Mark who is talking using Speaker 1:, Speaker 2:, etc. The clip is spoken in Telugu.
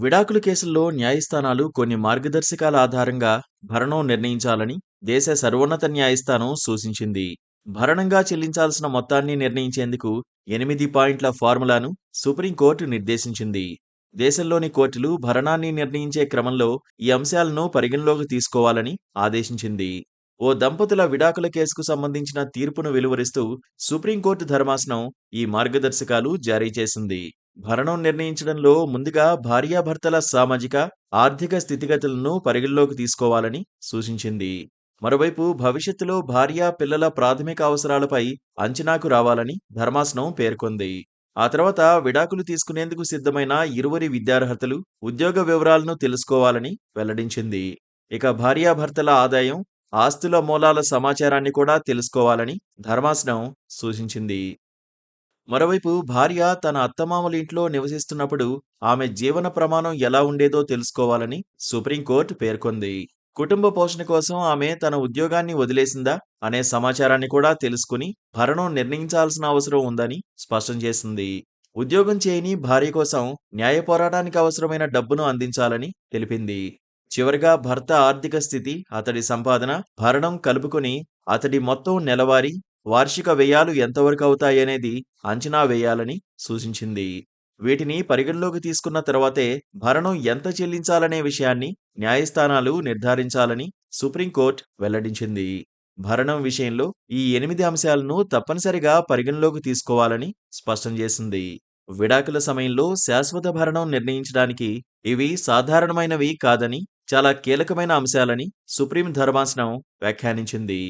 Speaker 1: విడాకుల కేసుల్లో న్యాయస్థానాలు కొన్ని మార్గదర్శకాల ఆధారంగా భరణం నిర్ణయించాలని దేశ సర్వోన్నత న్యాయస్థానం సూచించింది. భరణంగా చెల్లించాల్సిన మొత్తాన్ని నిర్ణయించేందుకు ఎనిమిది పాయింట్ల ఫార్ములాను సుప్రీంకోర్టు నిర్దేశించింది. దేశంలోని కోర్టులు భరణాన్ని నిర్ణయించే క్రమంలో ఈ అంశాలను పరిగణలోకి తీసుకోవాలని ఆదేశించింది. ఓ దంపతుల విడాకుల కేసుకు సంబంధించిన తీర్పును వెలువరిస్తూ సుప్రీంకోర్టు ధర్మాసనం ఈ మార్గదర్శకాలు జారీ చేసింది. భరణం నిర్ణయించడంలో ముందుగా భార్యాభర్తల సామాజిక ఆర్థిక స్థితిగతులను పరిగణలోకి తీసుకోవాలని సూచించింది. మరోవైపు భవిష్యత్తులో భార్య పిల్లల ప్రాథమిక అవసరాలపై అంచనాకు రావాలని ధర్మాసనం పేర్కొంది. ఆ తర్వాత విడాకులు తీసుకునేందుకు సిద్ధమైన ఇరువురి విద్యార్హతలు ఉద్యోగ వివరాలను తెలుసుకోవాలని వెల్లడించింది. ఇక భార్యాభర్తల ఆదాయం ఆస్తుల మూలాల సమాచారాన్ని కూడా తెలుసుకోవాలని ధర్మాసనం సూచించింది. మరోవైపు భార్య తన అత్తమామల ఇంట్లో నివసిస్తున్నప్పుడు ఆమె జీవన ప్రమాణం ఎలా ఉండేదో తెలుసుకోవాలని సుప్రీంకోర్టు పేర్కొంది. కుటుంబ పోషణ కోసం ఆమె తన ఉద్యోగాన్ని వదిలేసిందా అనే సమాచారాన్ని కూడా తెలుసుకుని భరణం నిర్ణయించాల్సిన అవసరం ఉందని స్పష్టం చేసింది. ఉద్యోగం చేయని భార్య కోసం న్యాయ పోరాటానికి అవసరమైన డబ్బును అందించాలని తెలిపింది. చివరిగా భర్త ఆర్థిక స్థితి అతడి సంపాదన భరణం కలుపుకుని అతడి మొత్తం నెలవారీ వార్షిక వ్యయాలు ఎంతవరకు అవుతాయనేది అంచనా వేయాలని సూచించింది. వీటిని పరిగణలోకి తీసుకున్న తర్వాతే భరణం ఎంత చెల్లించాలనే విషయాన్ని న్యాయస్థానాలు నిర్ధారించాలని సుప్రీంకోర్టు వెల్లడించింది. భరణం విషయంలో ఈ ఎనిమిది అంశాలను తప్పనిసరిగా పరిగణలోకి తీసుకోవాలని స్పష్టం చేసింది. విడాకుల సమయంలో శాశ్వత భరణం నిర్ణయించడానికి ఇవి సాధారణమైనవి కాదని చాలా కీలకమైన అంశాలని సుప్రీం ధర్మాసనం వ్యాఖ్యానించింది.